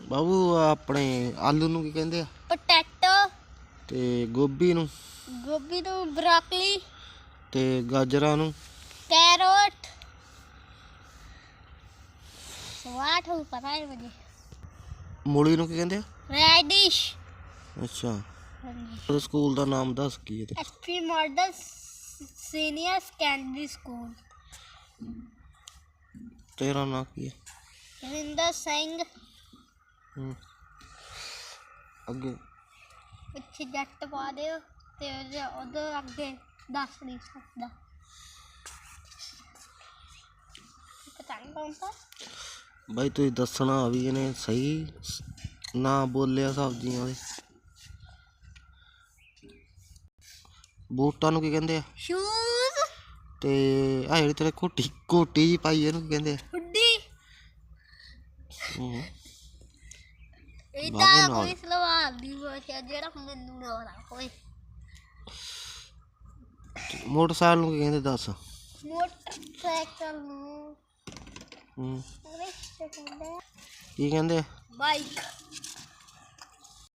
ਬਾਬੂ ਆਪਣੇ ਆਲੂ ਨੂੰ ਕੀ ਕਹਿੰਦੇ ਆ? ਪੋਟੈਟੋ। ਤੇ ਗੋਭੀ ਨੂੰ? ਗੋਭੀ ਨੂੰ ਬ੍ਰੋਕਲੀ। ਤੇ ਗਾਜਰਾਂ ਨੂੰ? ਕੈਰੋਟ। ਸਵਾਟ ਹੋ ਪਤਾ ਹੈ ਮੁਝੇ ਮੂਲੀ ਨੂੰ ਕੀ ਕਹਿੰਦੇ ਆ? ਰੈਡਿਸ਼। ਅੱਛਾ। ਉਹ ਸਕੂਲ ਦਾ ਨਾਮ ਦੱਸ ਕੀ ਹੈ ਤੇ? SP model senior secondary school. ਤੇਰਾ ਨਾਂ ਕੀ ਹੈ? ਰਿੰਦਰ ਸਿੰਘ। ਹੂੰ। ਅੱਗੇ। ਪਿੱਛੇ ਜੱਟ ਪਾ ਦਿਓ ਤੇ ਉਹਦੇ ਅੱਗੇ ਦੱਸ ਨਹੀਂ ਸਕਦਾ। ਪਤਾ ਨਹੀਂ ਕੌਣ ਸਾ ਬਾਈ ਤੁਸੀਂ ਦੱਸਣਾ ਵੀ ਇਹਨੇ ਸਹੀ ਨਾਂ ਬੋਲਿਆ ਸਬਜ਼ੀਆਂ ਦੇ। ਬੂਟਾਂ ਨੂੰ ਕੀ ਕਹਿੰਦੇ ਆ? ਸ਼ੂਜ਼ ਤੇ ਆ ਜਿਹੜੀ ਤੇਰੇ ਕੋਟੀ ਕੋਟੀ ਜੀ ਪਾਈ ਇਹਨੂੰ ਕੀ ਕਹਿੰਦੇ ਆ? ਹੁੱਡੀ ਹੂੰ। ਇਹ ਬਾਬੇ ਤਾਂ ਨਾਲ। ਕੋਈ ਸਲਵਾਰ ਦੀ ਬੋਸ਼ਾ ਜਿਹੜਾ ਮੈਨੂੰ ਨਾ ਪਤਾ ਹੋਏ ਮੋਟਰਸਾਈਕਲ ਨੂੰ ਕੀ ਕਹਿੰਦੇ ਦੱਸ ਮੋਟਰਸਾਈਕਲ ਨੂੰ ਹੂੰ ਇੰਗਲਿਸ਼ ਚ ਕਹਿੰਦੇ ਕੀ ਕਹਿੰਦੇ ਆ ਬਾਈਕ